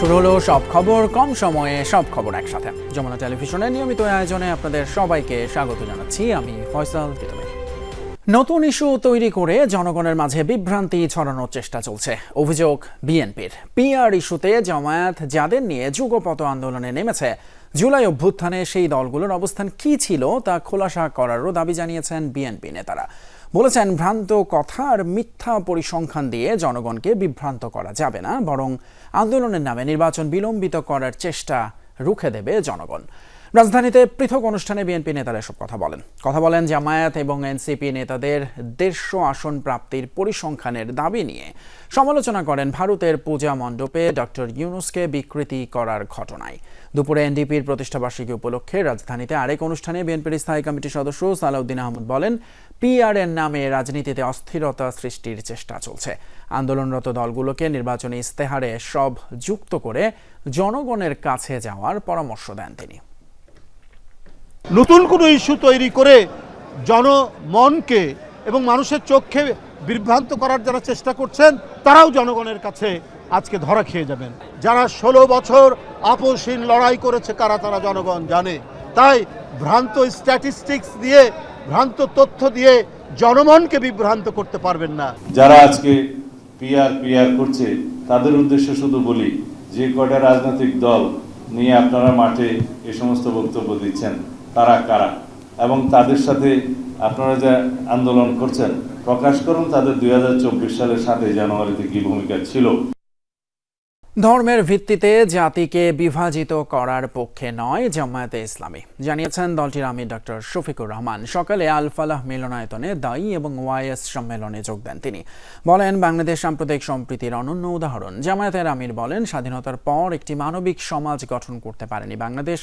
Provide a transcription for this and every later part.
শুরু হলো সব খবর, কম সময়ে সব খবর একসাথে। যমুনা টেলিভিশনের নিয়মিত আয়োজনে আপনাদের সবাইকে স্বাগত জানাচ্ছি আমি ফয়সাল নতুন ইস্যু তৈরি করে জনগণের মাঝে বিভ্রান্তি ছড়ানোর চেষ্টা চলছে। অভিযোগ বিএনপির। পিআর ইস্যুতে জামায়াত যাদের নিয়ে যুগপত আন্দোলনে নেমেছে, জুলাই অভ্যুত্থানে সেই দলগুলোর অবস্থান কি ছিল তা খোলাসা করারও দাবি জানিয়েছেন বিএনপি নেতারা। বলেছেন, ভ্রান্ত কথা আর মিথ্যা পরিসংখ্যান দিয়ে জনগণকে বিভ্রান্ত করা যাবে না, বরং আন্দোলনের নামে নির্বাচন বিলম্বিত করার চেষ্টা রুখে দেবে জনগণ। রাজধানীতে পৃথক অনুষ্ঠানে বিএনপি নেতারা এসব কথা বলেন। কথা বলেন জামায়াত এবং এনসিপি নেতাদের দেড়শো আসন প্রাপ্তির পরিসংখ্যানের দাবি নিয়ে। সমালোচনা করেন ভারতের পূজা মণ্ডপে ডক্টর ইউনুসকে বিকৃতি করার ঘটনায়। দুপুরে এনডিপির প্রতিষ্ঠাবার্ষিকী উপলক্ষে রাজধানীতে আরেক অনুষ্ঠানে বিএনপির স্থায়ী কমিটির সদস্য সালাউদ্দিন আহমদ বলেন পিআর এর নামে রাজনীতিতে অস্থিরতা সৃষ্টির চেষ্টা চলছে। আন্দোলনরত দলগুলোকে নির্বাচনী ইস্তেহারে সব যুক্ত করে জনগণের কাছে যাওয়ার পরামর্শ দেন তিনি। নতুন কোনো ইস্যু তৈরি করে জনমনকে এবং মানুষের চোখে বিভ্রান্ত করার যারা চেষ্টা করছেন, তারাও জনগণের কাছে আজকে ধরা খেয়ে যাবেন। যারা ষোলো বছর আপোষহীন লড়াই করেছে, কারা তারা জনগণ জানে। তাই ভ্রান্ত স্ট্যাটিস্টিক্স দিয়ে, ভ্রান্ত তথ্য দিয়ে জনমনকে বিভ্রান্ত করতে পারবেন না। যারা আজকে পিআর পিআর করছে, তাদের উদ্দেশ্যে শুধু বলি, যে কয়টা রাজনৈতিক দল নিয়ে আপনারা মাঠে এ সমস্ত বক্তব্য দিচ্ছেন তারা কারা? এবং তাদের সাথে আপনারা যে আন্দোলন করছেন, প্রকাশ করুন, তাদের দুই সালের সাথে জানুয়ারিতে কি ভূমিকা ছিল? ধর্মের ভিত্তিতে জাতিকে বিভাজিত করার পক্ষে নয় জামায়াতে ইসলামী। জানিয়েছেন দলটির আমির ডক্টর শফিকুর রহমান। সকালে আল ফালাহ মিলনায়তনে দায়ী এবং ওয়াইএস সম্মেলনে যোগ দেন তিনি। বলেন, বাংলাদেশ সাম্প্রদায়িক সম্প্রীতির অনন্য উদাহরণ। জামায়াতের আমির বলেন, স্বাধীনতার পর একটি মানবিক সমাজ গঠন করতে পারেনি বাংলাদেশ।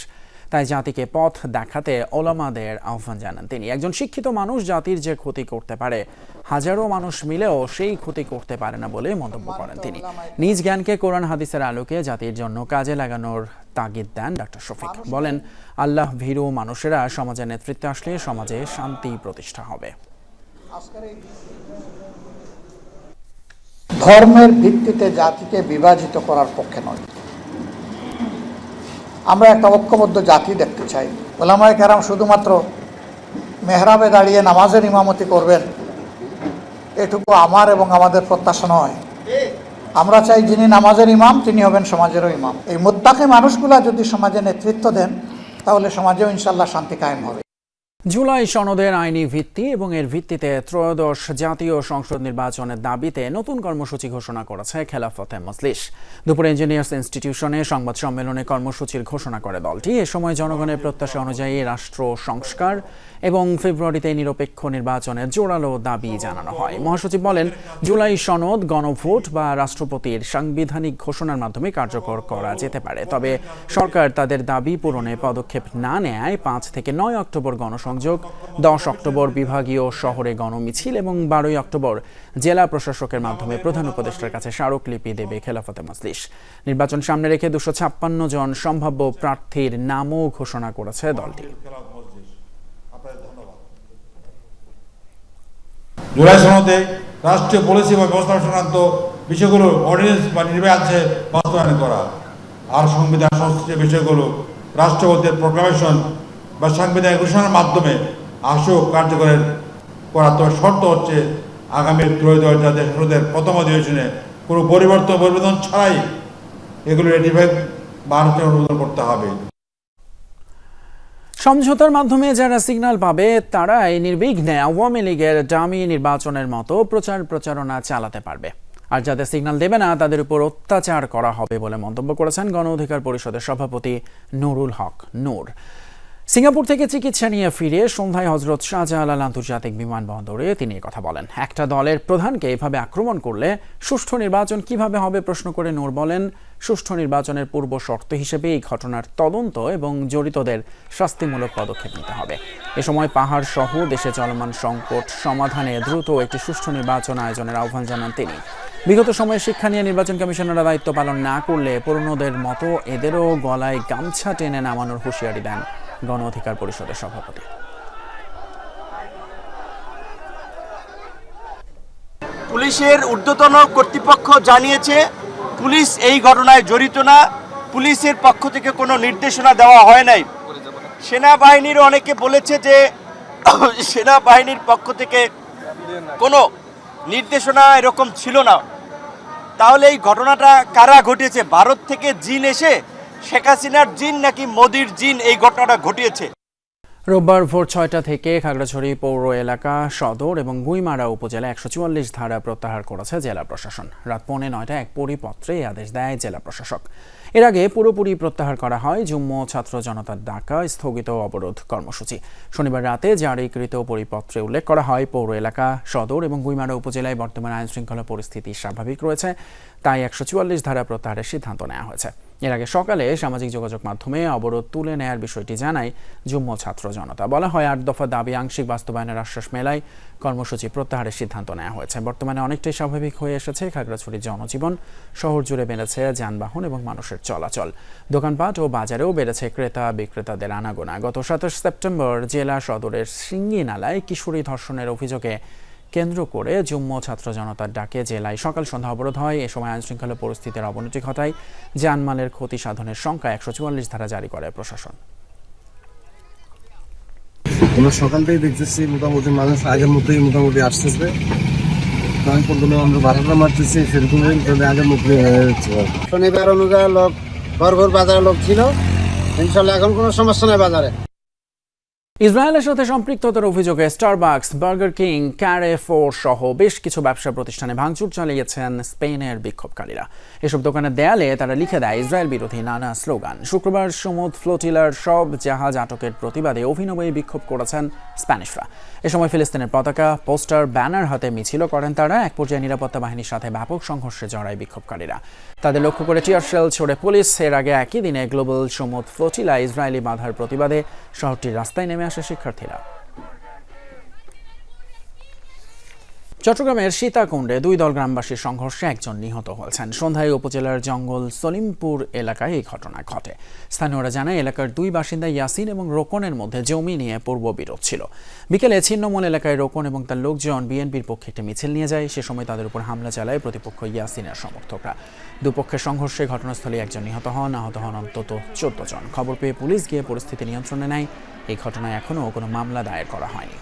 তাই জাতিকে পথ দেখাতে ওলামাদের আহ্বান জানান তিনি। একজন শিক্ষিত মানুষ জাতির যে ক্ষতি করতে পারে হাজারো মানুষ মিলেও সেই ক্ষতি করতে পারে না বলে মন্তব্য করেন তিনি। নিজ জ্ঞানকে কোরআন হাদিসের আলোকে জাতির জন্য কাজে লাগানোর তাগিদ দেন ডক্টর শফিক। বলেন আল্লাহ ভীরু মানুষেরা সমাজে নেতৃত্বে আসলে সমাজে শান্তি প্রতিষ্ঠা হবে। ধর্মের ভিত্তিতে জাতিকে বিভাজিত করার পক্ষে নয়। আমরা একটা ঐক্যবদ্ধ জাতি দেখতে চাই। ওলামায় কেরাম শুধুমাত্র মেহরাবে দাঁড়িয়ে নামাজের ইমামতি করবেন, এটুকু আমার এবং আমাদের প্রত্যাশা নয়। আমরা চাই যিনি নামাজের ইমাম, তিনি হবেন সমাজেরও ইমাম। এই মোত্তাকে মানুষগুলা যদি সমাজে নেতৃত্ব দেন, তাহলে সমাজেও ইনশাল্লাহ শান্তি কায়েম হবে। জুলাই সনদের আইনি ভিত্তি এবং এর ভিত্তিতে ত্রয়োদশ জাতীয় সংসদ নির্বাচনের দাবিতে নতুন কর্মসূচি ঘোষণা করেছে খেলাফতে মজলিস। দুপুরে ইঞ্জিনিয়ার্স ইনস্টিটিউশনে সংবাদ সম্মেলনে কর্মসূচির ঘোষণা করে দলটি। এ সময় জনগণের প্রত্যাশা অনুযায়ী রাষ্ট্র সংস্কার এবং ফেব্রুয়ারিতে নিরপেক্ষ নির্বাচনের জোরালো দাবি জানানো হয়। মহাসচিব বলেন, জুলাই সনদ, গণভোট বা রাষ্ট্রপতির সাংবিধানিক ঘোষণার মাধ্যমে কার্যকর করা যেতে পারে। তবে সরকার তাদের দাবি পূরণে পদক্ষেপ না নেয় পাঁচ থেকে নয় অক্টোবর গণসংযোগ দশ অক্টোবর বিভাগীয় শহরে গণমিছিল এবং বারোই অক্টোবর জেলা প্রশাসকের মাধ্যমে প্রধান উপদেষ্টার কাছে স্মারকলিপি দেবে খেলাফতে মজলিস। নির্বাচন সামনে রেখে দুশো ছাপ্পান্ন জন সম্ভাব্য প্রার্থীর নামও ঘোষণা করেছে দলটি। জুলাই সনদে রাষ্ট্রীয় পলিসি বা ব্যবস্থা সংক্রান্ত বিষয়গুলো অর্ডিন্যান্স বা নির্বাহী আছে বাস্তবায়ন করা। আর সংবিধান সংশ্লিষ্ট বিষয়গুলো রাষ্ট্রপতির প্রোক্লামেশন বা সাংবিধানিক ঘোষণার মাধ্যমে আশু কার্যকরের করা তো শর্ত হচ্ছে আগামী ত্রয়োদশ জাতীয় সংসদের প্রথম অধিবেশনে কোনো পরিবর্তন পরিবর্তন ছাড়াই এগুলো রেটিফাই বা অনুমোদন করতে হবে। সমঝোতার মাধ্যমে যারা সিগন্যাল পাবে, তারাই নির্বিঘ্নে আওয়ামী লীগের ডামি নির্বাচনের মতো প্রচার প্রচারণা চালাতে পারবে। আর যাদের সিগন্যাল দেবে না, তাদের উপর অত্যাচার করা হবে বলে মন্তব্য করেছেন গণ অধিকার পরিষদের সভাপতি নুরুল হক নূর। সিঙ্গাপুর থেকে চিকিৎসা নিয়ে ফিরে সন্ধ্যায় হজরত শাহজালাল আন্তর্জাতিক বিমানবন্দরে তিনি কথা বলেন। একটা দলের প্রধানকে এভাবে আক্রমণ করলে সুষ্ঠু নির্বাচন কীভাবে হবে প্রশ্ন করে নূর বলেন, সুষ্ঠু নির্বাচনের পূর্ব শর্ত হিসেবে এই ঘটনার তদন্ত এবং জড়িতদের শাস্তিমূলক পদক্ষেপ নিতে হবে। এ সময় পাহাড় সহ দেশে চলমান সংকট সমাধানে দ্রুত একটি সুষ্ঠু নির্বাচন আয়োজনের আহ্বান জানান তিনি। বিগত সময়ে শিক্ষা নিয়ে নির্বাচন কমিশনাররা দায়িত্ব পালন না করলে পুরনোদের মতো এদেরও গলায় গামছা টেনে নামানোর হুঁশিয়ারি দেন। গণ অধিকার পরিষদের সভাপতি। পুলিশের ঊর্ধ্বতন কর্তৃপক্ষ জানিয়েছে, পুলিশ এই ঘটনায় জড়িত না। পুলিশের পক্ষ থেকে কোনো নির্দেশনা দেওয়া হয় নাই। সেনাবাহিনীর অনেকে বলেছে যে, সেনাবাহিনীর পক্ষ থেকে কোনো নির্দেশনা এরকম ছিল না। তাহলে এই ঘটনাটা কারা ঘটেছে ভারত থেকে জিন এসে শেখ হাসিনার জিন নাকি মোদির জিন? এই ঘটনাটা ঘটিয়েছে। রোববার ভোর ছয়টা থেকে খাগড়াছড়ি পৌর এলাকা সদর এবং গুইমারা উপজেলা একশো চুয়াল্লিশ ধারা প্রত্যাহার করেছে জেলা প্রশাসন। রাত পৌনে নয়টা এক পরিপত্রে এই আদেশ দেয় জেলা প্রশাসক। এর আগে পুরোপুরি প্রত্যাহার করা হয় জুম্ম ছাত্র জনতার ডাকা, স্থগিত অবরোধ কর্মসূচি। শনিবার রাতে জারিকৃত পরিপত্রে উল্লেখ করা হয় পৌর এলাকা, সদর এবং গুইমারা উপজেলায় বর্তমান আইন শৃঙ্খলা পরিস্থিতি স্বাভাবিক রয়েছে, তাই একশো চুয়াল্লিশ ধারা প্রত্যাহারের সিদ্ধান্ত নেওয়া হয়েছে। এর আগে সকালে সামাজিক যোগাযোগ মাধ্যমে অবরোধ তুলে নেয়ার বিষয়টি জানায় যুগ্ম ছাত্র জনতা। বলা হয়, আট দফা দাবি আংশিক বাস্তবায়নের আশ্বাস মেলায় কর্মসূচি প্রত্যাহারের সিদ্ধান্ত নেওয়া হয়েছে। বর্তমানে অনেকটাই স্বাভাবিক হয়ে এসেছে খাগড়াছড়ির জনজীবন। শহর জুড়ে বেড়েছে যানবাহন এবং মানুষের চলাচল। দোকানপাট ও বাজারেও বেড়েছে ক্রেতা বিক্রেতাদের আনাগোনা। গত সাতাশ সেপ্টেম্বর জেলা সদরের সিঙ্গি নালায় কিশোরী ধর্ষণের অভিযোগে কেন্দ্র করে যুগ্ম ছাত্র জনতার ডাকে জেলায় সকাল সন্ধ্যা অবরোধ হয়। এ সময় আইনশৃঙ্খলা পরিস্থিতির অবনতি ঘটায়। জানমালের ক্ষতি সাধনের সংখ্যা একশো চুয়াল্লিশ ধারা জারি করে প্রশাসন। আমরা সকালটাই দেখতেছি মোটামুটি মানুষ আগের মতোই মোটামুটি আসতেছে তাই পর্যন্ত আমরা ভাড়াটা মারতেছি, সেরকমই আগের যাচ্ছে শনিবার অনুযায়ী লোক, ঘর ঘর বাজারে লোক ছিল। ইনশাল্লাহ এখন কোনো সমস্যা নেই বাজারে। ইসরায়েলের সাথে সম্পৃক্ততার অভিযোগে Starbucks burger king Carrefour সহ বেশ কিছু ব্যবসা প্রতিষ্ঠানে ভাঙচুর চালিয়েছেন স্পেনের বিক্ষোভকারীরা। এসব দোকানের দেয়ালে তারা লিখে দেয়, ইসরায়েল বিরোধী নানা স্লোগান। শুক্রবার সমুদ্র ফ্লোটিলার সব জাহাজ আটকের প্রতিবাদে অভিনব বিক্ষোভ করেছেন স্প্যানিশরা। এ সময় ফিলিস্তিনের পতাকা, পোস্টার, ব্যানার হাতে মিছিল করেন তারা। এক পর্যায়ে নিরাপত্তা বাহিনীর সাথে ব্যাপক সংঘর্ষে জড়ায় বিক্ষোভকারীরা। তাদের লক্ষ্য করে টিয়ার শেল ছড়ে পুলিশ। এর আগে একই দিনে গ্লোবাল সমুদ্র ফ্লোটিলা ইসরায়েলি বাধার প্রতিবাদে শহরটির রাস্তায় নেমে আসে শিক্ষার্থীরা। চট্টগ্রামের সীতাকুণ্ডে দুই দল গ্রামবাসীর সংঘর্ষে একজন নিহত হয়েছেন। সন্ধ্যায় উপজেলার জঙ্গল সলিমপুর এলাকায় এই ঘটনা ঘটে। স্থানীয়রা জানায়, এলাকার দুই বাসিন্দা ইয়াসিন এবং রোকনের মধ্যে জমি নিয়ে পূর্ব বিরোধ ছিল। বিকেলে ছিন্নমূল এলাকায় রোকন এবং তার লোকজন বিএনপির পক্ষে একটি মিছিল নিয়ে যায়। সে সময় তাদের উপর হামলা চালায় প্রতিপক্ষ ইয়াসিনের সমর্থকরা। দুপক্ষের সংঘর্ষে ঘটনাস্থলে একজন নিহত হন। আহত হন অন্তত চোদ্দ জন। খবর পেয়ে পুলিশ গিয়ে পরিস্থিতি নিয়ন্ত্রণে নেয়। এই ঘটনায় এখনও কোনো মামলা দায়ের করা হয়নি।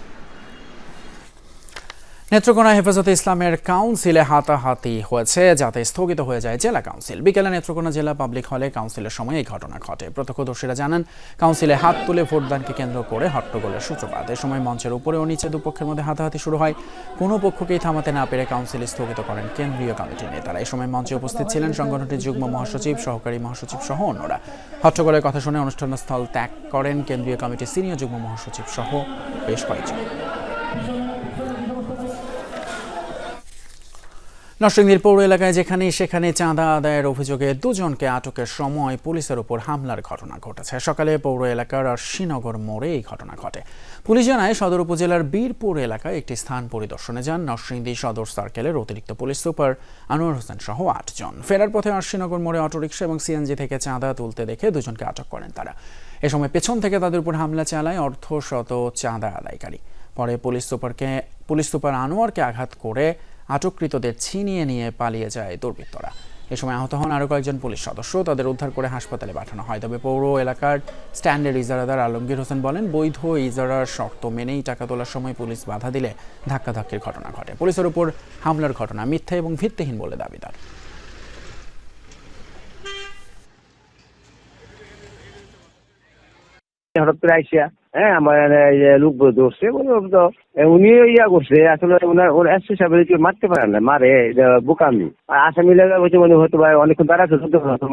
নেত্রকোনা হেফাজতে ইসলামের কাউন্সিলে হাতাহাতি হয়েছে, যাতে স্থগিত হয়ে যায় জেলা কাউন্সিল। বিকেলে নেত্রকোনা জেলা পাবলিক হলে কাউন্সিলের সময় এই ঘটনা ঘটে। প্রত্যক্ষদর্শীরা জানান, কাউন্সিলে হাত তুলে ভোটদানকে কেন্দ্র করে হট্টগোলের সূত্রপাত। এ সময় মঞ্চের উপরে ও নিচে দুপক্ষের মধ্যে হাতাহাতি শুরু হয়। কোনো পক্ষকেই থামাতে না পেরে কাউন্সিল স্থগিত করেন কেন্দ্রীয় কমিটির নেতারা। এই সময় মঞ্চে উপস্থিত ছিলেন সংগঠনটির যুগ্ম মহাসচিব, সহকারী মহাসচিব সহ অন্যরা। হট্টগোলের কথা শুনে অনুষ্ঠানস্থল ত্যাগ করেন কেন্দ্রীয় কমিটির সিনিয়র যুগ্ম মহাসচিব সহ বেশ কয়েকজন। নরসিংদীর পৌর এলাকায় যেখানে সেখানে চাঁদা আদায়ের অভিযোগে দুজনকে আটকের সময় পুলিশের উপর হামলার ঘটনা ঘটেছে। সকালে পৌর এলাকার শ্রীনগর মোড়ে এই ঘটনা ঘটে। পুলিশ জানায়, সদর উপজেলার বীরপুর এলাকায় একটি স্থান পরিদর্শনে যান নরসিংদী সদর সার্কেলের অতিরিক্ত পুলিশ সুপার আনোয়ার হোসেন সহ আটজন। ফেরার পথে শ্রীনগর মোড়ে অটোরিকশা এবং সিএনজি থেকে চাঁদা তুলতে দেখে দুজনকে আটক করেন তারা। এ সময় পেছন থেকে তাদের উপর হামলা চালায় অর্ধ শত চাঁদা আদায়কারী। পরে পুলিশ সুপারকে পুলিশ সুপার আনোয়ারকে আঘাত করে আটককৃতদের ছিনিয়ে নিয়ে পালিয়ে যায় দুর্বৃত্তরা। এ সময় আহত হন আরও কয়েকজন পুলিশ সদস্য, তাদের উদ্ধার করে হাসপাতালে পাঠানো হয়। তবে পৌর এলাকার স্ট্যান্ডের ইজারাদার আলমগীর হোসেন বলেন, বৈধ ইজারার শর্ত মেনেই টাকা তোলার সময় পুলিশ বাধা দিলে ধাক্কাধাক্কির ঘটনা ঘটে। পুলিশের উপর হামলার ঘটনা মিথ্যা এবং ভিত্তিহীন বলে দাবি তার। হঠাৎ করে আইসিয়া হ্যাঁ আমার লোক ধরছে, বলে তো উনি ইয়া করছে, আসলে ওনার ওর এসপি সাহেব মারতে পারে না, মারে বোকামি। আর আসামি লেগে বলছে মনে হয়তো ভাই অনেকক্ষণ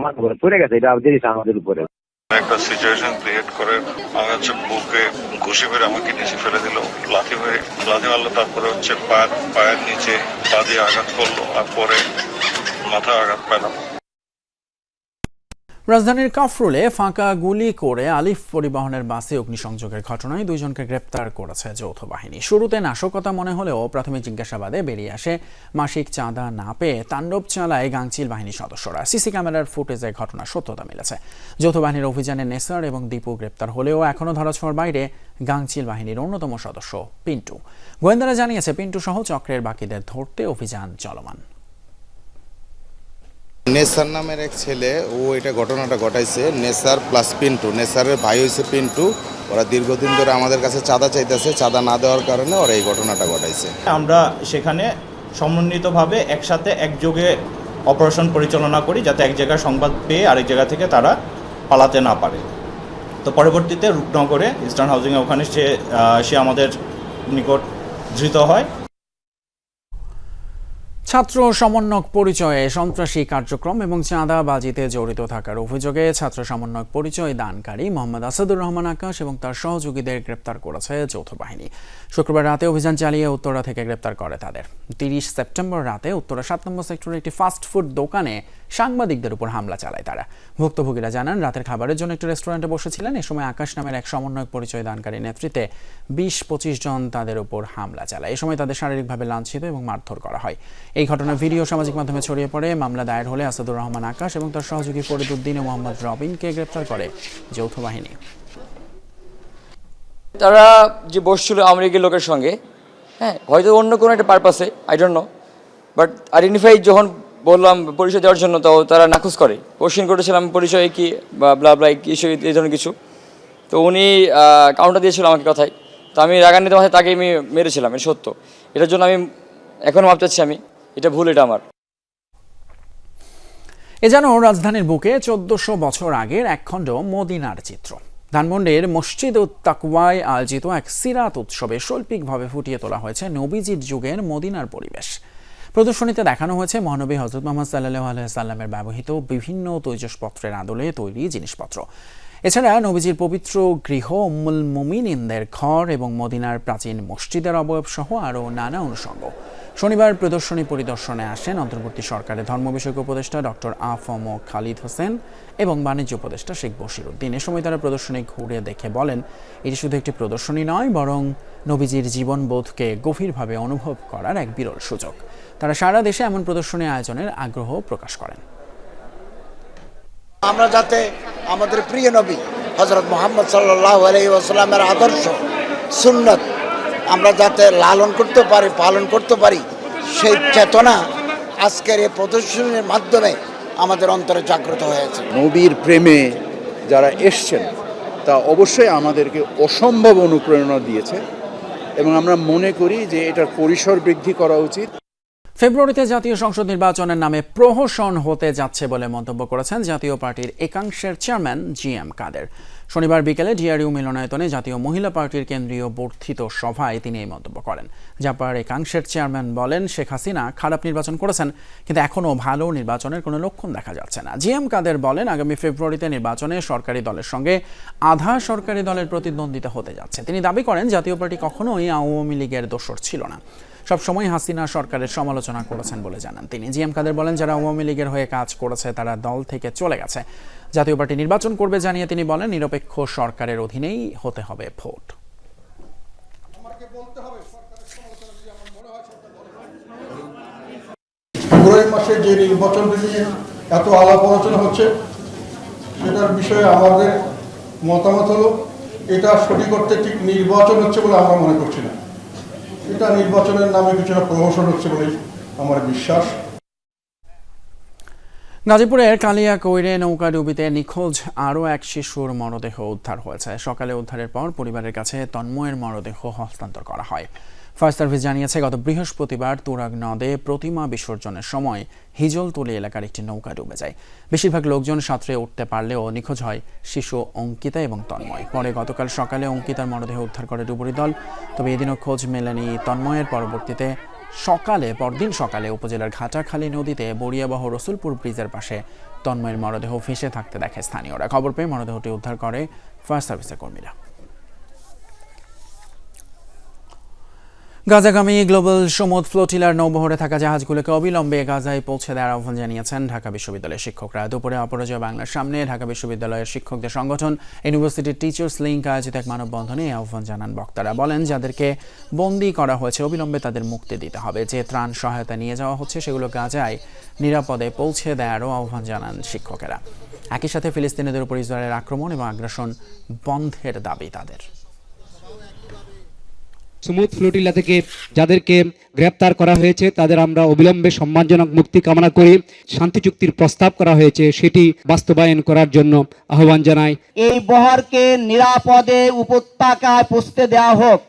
মাথা করে পড়ে গেছে, এটা দিয়েছে আমাদের উপরে। একটা সিচুয়েশন ক্রিয়েট করে আমার হচ্ছে বুকে ঘুষি মেরে আমাকে নিচে ফেলে দিল, লাথি মেরে, লাথি মারলো, তারপরে হচ্ছে পায়ের পায়ের নিচে পা দিয়ে আঘাত করল, আর পরে মাথা আঘাত পেলাম। রাজধানীর কাফরুলে ফাঁকা গুলি করে আলিফ পরিবহনের বাসে অগ্নিসংযোগের ঘটনায় দুইজনকে গ্রেপ্তার করেছে যৌথ বাহিনী। শুরুতে নাশকতা মনে হলেও প্রাথমিক জিজ্ঞাসাবাদে বেরিয়ে আসে। মাসিক চাঁদা না পেয়ে তাণ্ডব চালায় গাংচিল বাহিনীর সদস্যরা। সিসি ক্যামেরার ফুটেজে ঘটনা সত্যতা মিলেছে। যৌথ বাহিনীর অভিযানে নেসার এবং দীপু গ্রেপ্তার হলেও এখনও ধরাছোঁয়ার বাইরে গাংচিল বাহিনীর অন্যতম সদস্য পিন্টু। গোয়েন্দারা জানিয়েছে, পিন্টু সহ চক্রের বাকিদের ধরতে অভিযান চলমান। নেসার নামের এক ছেলে, ও এটা ঘটনাটা ঘটাইছে, নেসার প্লাস পিন্টু। নেসারের ভাই হয়েছে পিন্টু। ওরা দীর্ঘদিন ধরে আমাদের কাছে চাঁদা চাইতেছে, চাঁদা না দেওয়ার কারণে ওরা এই ঘটনাটা ঘটাইছে। আমরা সেখানে সমন্বিতভাবে একসাথে একযোগে অপারেশন পরিচালনা করি, যাতে এক জায়গায় সংবাদ পেয়ে আরেক জায়গা থেকে তারা পালাতে না পারে। তো পরবর্তীতে রূপনগরে ইস্টার্ন হাউজিংয়ে ওখানে সে সে আমাদের নিকট ধৃত হয়। ছাত্র সমন্বয়ক পরিচয়ে সন্ত্রাসী কার্যক্রম এবং চাঁদাবাজিতে জড়িত থাকার অভিযোগে ছাত্র সমন্বয়ক পরিচয় দানকারী মোহাম্মদ আসাদুর রহমান আকাশ এবং তার সহযোগীদের গ্রেপ্তার করেছে যৌথ বাহিনী। শুক্রবার রাতে অভিযান চালিয়ে উত্তরা থেকে গ্রেপ্তার করে তাদের। তিরিশ সেপ্টেম্বর রাতে উত্তরা সাত নম্বর সেক্টরের একটি ফাস্ট ফুড দোকানে সাংবাদিকদের উপর হামলা চালায় তারা। ভুক্তভোগীরা জানান, রাতের খাবারের জন্য একটি রেস্টুরেন্টে বসেছিলেন। এ সময় আকাশ নামের এক সমন্বয়ক পরিচয় দানকারী নেতৃত্বে বিশ পঁচিশ জন তাদের উপর হামলা চালায়। এ সময় তাদের শারীরিকভাবে লাঞ্ছিত এবং মারধর করা হয়। এই ঘটনার ভিডিও সামাজিক মাধ্যমে ছড়িয়ে পড়ে। মামলা দায়ের হলে আসাদুর রহমান আকাশ এবং তার সহযোগী ফরিদুদ্দিন ও মোহাম্মদ রবিনকে গ্রেপ্তার করে যৌথ বাহিনী। তারা যে বসছিল আমেরিকার লোকের সঙ্গে হ্যাঁ হয়তো অন্য কোনো একটা পারপাসে I don't know but identify যখন বললাম পরিচয় দেওয়ার জন্য, তো তারা নাকুচ করে। কোশ্চেন করেছিলাম, পরিচয় কি? বা ব্লা ব্লা কিছু এই ধরনের কিছু। তো উনি কাউন্টার দিয়েছিল আমাকে কথায়। তো আমি রাগান্বিত মাথায় তাকে আমি মেরেছিলাম, এটা সত্য। এটার জন্য আমি এখনও মাপ চাচ্ছি আমি। এটা ভুল, এটা আমার। এ যেন রাজধানীর বুকে চোদ্দশো বছর আগের একখণ্ড মদিনার চিত্র। ধানমন্ডির মসজিদ তাকওয়ায় আয়োজিত এক সিরাত উৎসবে শৈল্পিকভাবে ফুটিয়ে তোলা হয়েছে নবীজির যুগের মদিনার পরিবেশ। প্রদর্শনীতে দেখানো হয়েছে মহানবী হজরত মোহাম্মদ সাল্লাহ আলহামের ব্যবহৃত বিভিন্ন তৈজসপত্রের আদলে তৈরি জিনিসপত্র। এছাড়া নবীজির পবিত্র গৃহ উম্মুল মুমিনিনদের ঘর এবং মদিনার প্রাচীন মসজিদের অবয়ব সহ আরও নানা অনুষঙ্গ। শনিবার প্রদর্শনী পরিদর্শনে আসেন অন্তর্বর্তী সরকারের ধর্ম বিষয়ক উপদেষ্টা ডক্টর আফম খালিদ হোসেন এবং বাণিজ্য উপদেষ্টা শেখ বশির উদ্দিন। এ সময় তারা প্রদর্শনী ঘুরে দেখে বলেন, এটি শুধু একটি প্রদর্শনী নয়, বরং নবীজির জীবনবোধকে গভীরভাবে অনুভব করার এক বিরল সুযোগ। তারা সারা দেশে এমন প্রদর্শনী আয়োজনের আগ্রহ প্রকাশ করেন। আমরা যাতে আমাদের প্রিয় নবী হজরত মোহাম্মদ সাল্লাহ আলহি ওসালামের আদর্শ, সুন্নত আমরা যাতে লালন করতে পারি, পালন করতে পারি, সেই চেতনা আজকের এই প্রদর্শনীর মাধ্যমে আমাদের অন্তরে জাগ্রত হয়েছে। নবীর প্রেমে যারা এসছেন, তা অবশ্যই আমাদেরকে অসম্ভব অনুপ্রেরণা দিয়েছে এবং আমরা মনে করি যে এটার পরিসর বৃদ্ধি করা উচিত। ফেব্রুয়ারিতে জাতীয় সংসদ নির্বাচনের নামে প্রহসন হতে যাচ্ছে বলে মন্তব্য করেছেন জাতীয় পার্টির একাংশের চেয়ারম্যান জি এম কাদের। শনিবার বিকেলে ডিআরইউ মিলনায়তনে জাতীয় মহিলা পার্টির কেন্দ্রীয় বর্ধিত সভায় তিনি এই মন্তব্য করেন। জাপার একাংশের চেয়ারম্যান বলেন, শেখ হাসিনা খারাপ নির্বাচন করেছেন, কিন্তু এখনও ভালো নির্বাচনের কোনো লক্ষণ দেখা যাচ্ছে না। জি এম কাদের বলেন, আগামী ফেব্রুয়ারিতে নির্বাচনে সরকারি দলের সঙ্গে আধা সরকারি দলের প্রতিদ্বন্দ্বিতা হতে যাচ্ছে। তিনি দাবি করেন, জাতীয় পার্টি কখনোই আওয়ামী লীগের দোসর ছিল না। সবসময় হাসিনা সরকারের সমালোচনা করেছেন বলে জানান তিনি। জি এম কাদের বলেন, যারা আওয়ামী লীগের হয়ে কাজ করেছে, তারা দল থেকে চলে গেছে। জাতীয় পার্টি নির্বাচন করবে জানিয়ে তিনি বলেন, নিরপেক্ষ সরকারের অধীনেই হতে হবে ভোট। মাসে যে নির্বাচন নিয়ে এত আলাপ আলোচনা হচ্ছে, সেটার বিষয়ে আমাদের মতামত হলো, এটা সঠিক অর্থে ঠিক নির্বাচন হচ্ছে বলে আমরা মনে করছি না। এটা নির্বাচনের নামে কিছুটা প্রহসন হচ্ছে বলেই আমার বিশ্বাস। গাজীপুরের কালিয়া কৈরে নৌকা ডুবিতে নিখোঁজ আরও এক শিশুর মরদেহ উদ্ধার হয়েছে। সকালে উদ্ধারের পর পরিবারের কাছে তন্ময়ের মরদেহ হস্তান্তর করা হয়। ফায়ার সার্ভিস জানিয়েছে, গত বৃহস্পতিবার তুরাগ নদে প্রতিমা বিসর্জনের সময় হিজলতলি এলাকার একটি নৌকা ডুবে যায়। বেশিরভাগ লোকজন সাঁতরে উঠতে পারলেও নিখোঁজ হয় শিশু অঙ্কিতা এবং তন্ময়। পরে গতকাল সকালে অঙ্কিতার মরদেহ উদ্ধার করে ডুবুরি দল। তবে এদিনও খোঁজ মেলেনি তন্ময়ের। পরবর্তীতে সকালে, পরদিন সকালে উপজেলার ঘাটাখালী নদীতে বড়িয়াবাহ রসুলপুর ব্রিজের পাশে তন্ময়ের মরদেহ ভেসে থাকতে দেখে স্থানীয়রা। খবর পেয়ে মরদেহটি উদ্ধার করে ফায়ার সার্ভিসের কর্মীরা। গাজাগামী গ্লোবাল সমুদ ফ্লোটিলার নৌবহরে থাকা জাহাজগুলোকে অবিলম্বে গাজায় পৌঁছে দেওয়ার আহ্বান জানিয়েছেন ঢাকা বিশ্ববিদ্যালয়ের শিক্ষকরা। দুপুরে অপরাজয় বাংলার সামনে ঢাকা বিশ্ববিদ্যালয়ের শিক্ষকদের সংগঠন ইউনিভার্সিটি টিচার্স লিঙ্ক আয়োজিত এক মানববন্ধনে আহ্বান জানান বক্তারা। বলেন, যাদেরকে বন্দী করা হয়েছে, অবিলম্বে তাদের মুক্তি দিতে হবে। যে ত্রাণ সহায়তা নিয়ে যাওয়া হচ্ছে, সেগুলো গাজায় নিরাপদে পৌঁছে দেওয়ারও আহ্বান জানান শিক্ষকেরা। একই সাথে ফিলিস্তিনিদের উপর ইসরায়েলের আক্রমণ এবং আগ্রাসন বন্ধের দাবি তাদের। স্মুথ ফ্লোটিলা থেকে যাদেরকে গ্রেপ্তার করা হয়েছে, তাদের আমরা অবিলম্বে সম্মানজনক মুক্তি কামনা করি। শান্তি চুক্তির প্রস্তাব করা হয়েছে, সেটি বাস্তবায়ন করার জন্য আহ্বান জানাই। এই বহরকে নিরাপদে উপত্যকায় পুষতে দেওয়া হোক।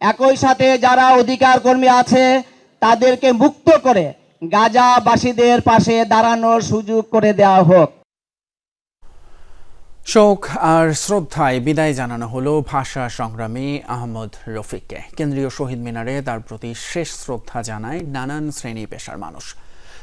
একই সাথে যারা অধিকার কর্মী আছে, তাদেরকে মুক্ত করে গাজাবাসীদের পাশে দাঁড়ানোর সুযোগ করে দেওয়া হোক। শোক আর শ্রদ্ধায় বিদায় জানানো হলো ভাষা সংগ্রামী আহমদ রফিককে। কেন্দ্রীয় শহীদ মিনারে তার প্রতি শেষ শ্রদ্ধা জানায় নানান শ্রেণি পেশার মানুষ।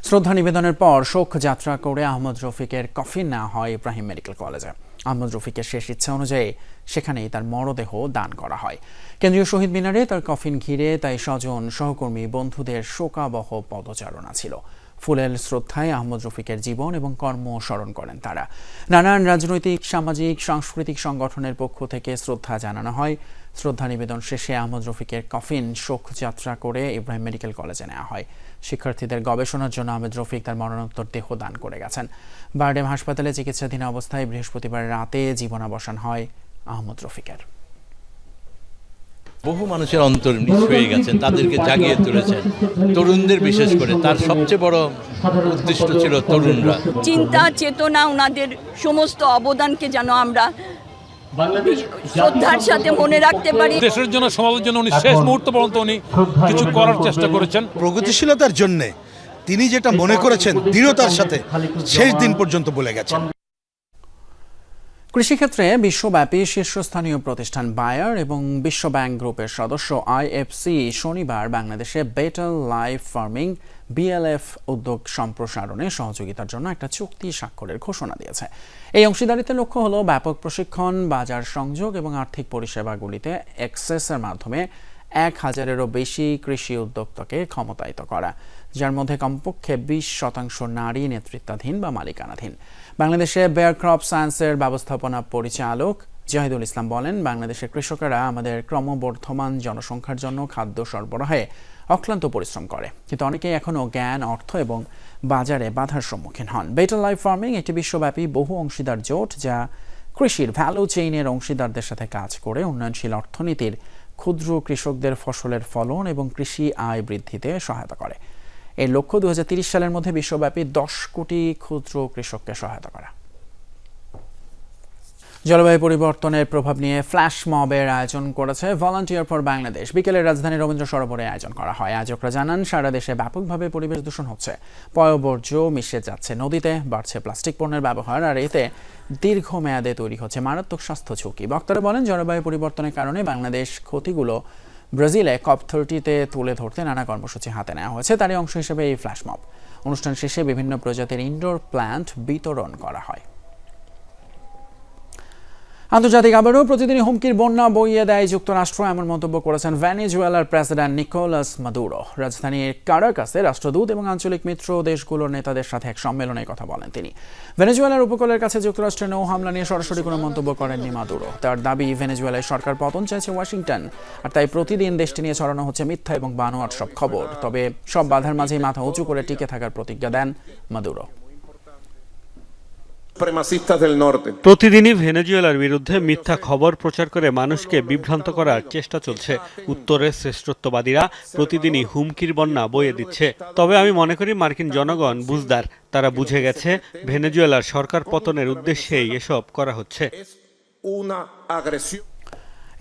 শ্রদ্ধা নিবেদনের পর শোক যাত্রা করে আহমদ রফিকের কফিন নেওয়া হয় ইব্রাহিম মেডিকেল কলেজে। আহমদ রফিকের শেষ ইচ্ছা অনুযায়ী সেখানেই তার মরদেহ দান করা হয়। কেন্দ্রীয় শহীদ মিনারে তার কফিন ঘিরে তাই স্বজন, সহকর্মী, বন্ধুদের শোকাবহ পদচারণা ছিল। ফুলেল শ্রদ্ধায় আহমদ রফিকের জীবন এবং কর্ম স্মরণ করেন তারা। নানান রাজনৈতিক, সামাজিক, সাংস্কৃতিক সংগঠনের পক্ষ থেকে শ্রদ্ধা জানানো হয়। শ্রদ্ধা নিবেদন শেষে আহমদ রফিকের কফিন শোক যাত্রা করে ইব্রাহিম মেডিকেল কলেজে নেওয়া হয়। শিক্ষার্থীদের গবেষণার জন্য আহমেদ রফিক তার মরণোত্তর দেহ দান করে গেছেন। বারডেম হাসপাতালে চিকিৎসাধীন অবস্থায় বৃহস্পতিবার রাতে জীবনাবসান হয় আহমদ রফিকের। বহু মানুষের অন্তর হয়ে গেছেন তাদেরকে জাগিয়ে তুলেছেন তরুণদের বিশেষ করে। তার সবচেয়ে বড় উদ্দিষ্ট ছিল তরুণরা। চিন্তা চেতনা ওনাদের সমস্ত অবদানকে যেন আমরা শ্রদ্ধার সাথে মনে রাখতে পারি। দেশের জন্য সমাজের জন্য উনি শেষ মুহূর্ত পর্যন্ত উনি কিছু করার চেষ্টা করেছেন। প্রগতিশীলতার জন্য তিনি যেটা মনে করেছেন দৃঢ়তার সাথে শেষ দিন পর্যন্ত বলে গেছেন। কৃষিক্ষেত্রে বিশ্বব্যাপী শীর্ষস্থানীয় প্রতিষ্ঠান বায়ার এবং বিশ্ব ব্যাংক গ্রুপের সদস্য আইএফসি শনিবার বাংলাদেশে বেটার লাইফ ফার্মিং বিএলএফ উদ্যোগ সম্প্রসারণে সহযোগিতার জন্য একটা চুক্তি স্বাক্ষরের ঘোষণা দিয়েছে। এই অংশীদারিত্বের লক্ষ্য হলো ব্যাপক প্রশিক্ষণ, বাজার সংযোগ এবং আর্থিক পরিষেবাগুলিতে অ্যাক্সেসের মাধ্যমে এক হাজারেরও বেশি কৃষি উদ্যোক্তাকে ক্ষমতায়িত করা। যার মধ্যে কমপক্ষে বিশ শতাংশ নারী নেতৃত্বাধীন বা মালিকানাধীন। বাংলাদেশে বেয়ার ক্রপ সায়েন্সের ব্যবস্থাপনা পরিচালক জাহিদুল ইসলাম বলেন, বাংলাদেশের কৃষকেরা আমাদের ক্রমবর্ধমান জনসংখ্যার জন্য খাদ্য সরবরাহে অক্লান্ত পরিশ্রম করে। কিন্তু অনেকেই এখনও জ্ঞান, অর্থ এবং বাজারে বাধার সম্মুখীন হন। বেটার লাইফ ফার্মিং একটি বিশ্বব্যাপী বহু অংশীদার জোট যা কৃষির ভ্যালু চেইনের অংশীদারদের সাথে কাজ করে উন্নয়নশীল অর্থনীতির ক্ষুদ্র কৃষকদের ফসলের ফলন এবং কৃষি আয় বৃদ্ধিতে সহায়তা করে। এর লক্ষ্য দু সালের মধ্যে বিশ্বব্যাপী দশ কোটি ক্ষুদ্র কৃষককে সহায়তা করা। জলবায়ু পরিবর্তনের প্রভাব নিয়ে ফ্ল্যাশ মবের আয়োজন করেছে ভলান্টিয়ার ফর বাংলাদেশ বিকেলে রাজধানী রবীন্দ্র সরোবরে আয়োজন করা হয়। আয়োজকরা জানান, সারা দেশে ব্যাপকভাবে পরিবেশ দূষণ হচ্ছে। পয়বর্জ্য মিশে যাচ্ছে নদীতে, বাড়ছে প্লাস্টিক পণ্যের ব্যবহার, আর এতে দীর্ঘমেয়াদে তৈরি হচ্ছে মারাত্মক স্বাস্থ্য ঝুঁকি। বক্তারা বলেন, জলবায়ু পরিবর্তনের কারণে বাংলাদেশ ক্ষতিগুলো ব্রাজিলে কপ থার্টিতে তুলে ধরতে নানা কর্মসূচি হাতে নেওয়া হয়েছে। তারই অংশ হিসেবে এই ফ্ল্যাশ মব অনুষ্ঠান শেষে বিভিন্ন প্রজাতির ইনডোর প্ল্যান্ট বিতরণ করা হয়। আন্তর্জাতিক আবারও প্রতিদিনই হুমকির বন্যা বইয়ে দেয় যুক্তরাষ্ট্র, এমন মন্তব্য করেছেন ভ্যানিজুয়েলার প্রেসিডেন্ট নিকোলাস মাদুরো। রাজধানীর কারাকাসে রাষ্ট্রদূত এবং আঞ্চলিক মিত্র দেশগুলোর নেতাদের সাথে এক সম্মেলনে কথা বলেন তিনি। ভেনেজুয়েলার উপকূলের কাছে যুক্তরাষ্ট্রের নৌ হামলা নিয়ে সরাসরি কোনো মন্তব্য করেননি মাদুরো। তার দাবি, ভেনেজুয়েলায় সরকার পতন চাইছে ওয়াশিংটন, আর তাই প্রতিদিন দেশটি নিয়ে ছড়ানো হচ্ছে মিথ্যা এবং বানোয়াট সব খবর। তবে সব বাধার মাঝেই মাথা উঁচু করে টিকে থাকার প্রতিজ্ঞা দেন মাদুরো। প্রতিদিনই ভেনেজুয়েলার বিরুদ্ধে মিথ্যা খবর প্রচার করে মানুষকে বিভ্রান্ত করার চেষ্টা চলছে। উত্তরের শ্রেষ্ঠত্ববাদীরা প্রতিদিনই হুমকির বন্যা বয়ে দিচ্ছে। তবে আমি মনে করি মার্কিন জনগণ বুঝদার। তারা বুঝে গেছে ভেনেজুয়েলার সরকার পতনের উদ্দেশ্যেই এসব করা হচ্ছে।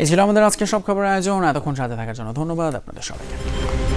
এই ছিল আমাদের আজকে সব খবর আয়োজন। এতক্ষণ সাথে থাকার জন্য ধন্যবাদ আপনাদের সবাইকে।